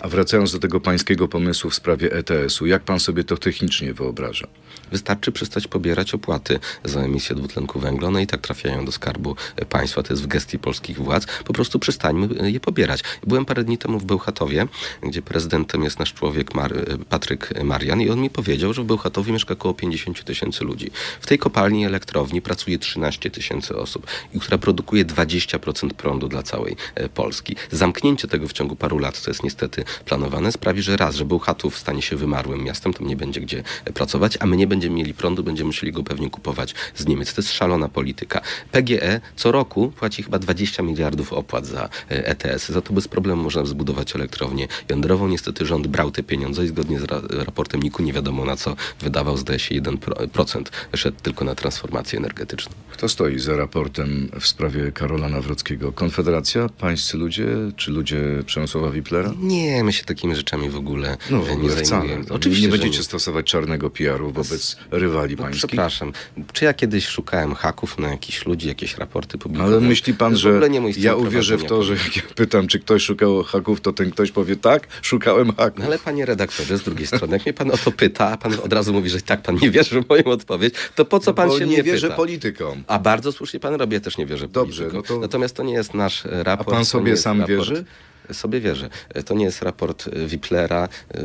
A wracając do tego pańskiego pomysłu w sprawie ETS-u, jak pan sobie to technicznie wyobraża? Wystarczy przestać pobierać opłaty za emisję dwutlenku węgla, one i tak trafiają do skarbu państwa, to jest w gestii polskich władz. Po prostu przestańmy je pobierać. Byłem parę dni temu w Bełchatowie, gdzie prezydentem jest nasz człowiek Mar Patryk Marian i on mi powiedział, że w Bełchatowie mieszka około 50 tysięcy ludzi. W tej kopalni elektrowni pracuje 13 tysięcy osób, która produkuje 20% prądu dla całej e, Polski. Zamknięcie tego w ciągu paru lat, co jest niestety planowane, sprawi, że raz, że Bełchatów stanie się wymarłym miastem, tam nie będzie gdzie e, pracować, a my nie będziemy mieli prądu, będziemy musieli go pewnie kupować z Niemiec. To jest szalona polityka. PGE co roku płaci chyba 20 miliardów opłat za e, ETS. Za to bez problemu można zbudować elektrownię jądrową. Niestety rząd brał te pieniądze i zgodnie z ra raportem NIK-u nie wiadomo na co wydawał, zdaje się 1% szedł tylko na transformację energetyczną. Kto stoi za raportem w sprawie Karola Nawrockiego? Konfederacja, pańscy ludzie, czy ludzie Przemysława Wiplera? Nie, my się takimi rzeczami w ogóle No w e, ogóle nie zajmujemy. Oczywiście, nie będziecie stosować czarnego PR-u wobec rywali No, pańskich? przepraszam, czy ja kiedyś szukałem haków na jakichś ludzi, jakieś raporty publikowane? Ale myśli pan, że nie ja uwierzę w to, że jak ja pytam, czy ktoś szukał haków, to ten ktoś powie tak, szukałem haków. No ale panie redaktorze, z drugiej strony, jak mnie pan o to pyta, a pan od razu mówi, że tak pan nie wierzy w moją odpowiedź, to po co pan Bo się nie mnie wierzę pyta? politykom. A bardzo słusznie pan robi, ja też nie wierzę Dobrze, politykom. no to- Natomiast to nie jest nasz raport. A pan sobie nie sam raport- wierzy? Sobie wierzę. To nie jest raport e, Wiplera. E,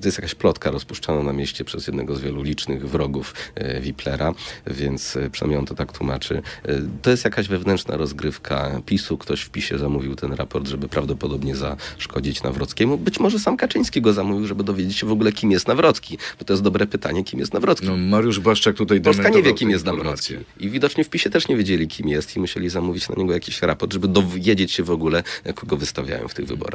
To jest jakaś plotka rozpuszczana na mieście przez jednego z wielu licznych wrogów e, Wiplera, więc przynajmniej on to tak tłumaczy. To jest jakaś wewnętrzna rozgrywka PiSu. Ktoś w PiSie zamówił ten raport, żeby prawdopodobnie zaszkodzić Nawrockiemu. Być może sam Kaczyński go zamówił, żeby dowiedzieć się w ogóle, kim jest Nawrocki. Bo to jest dobre pytanie, kim jest Nawrocki. No, Mariusz Błaszczak tutaj Polska nie wie, kim jest. Nawrocki. I widocznie w PiSie też nie wiedzieli, kim jest i musieli zamówić na niego jakiś raport, żeby dowiedzieć się w ogóle, kogo wystawiają w tych wyborach.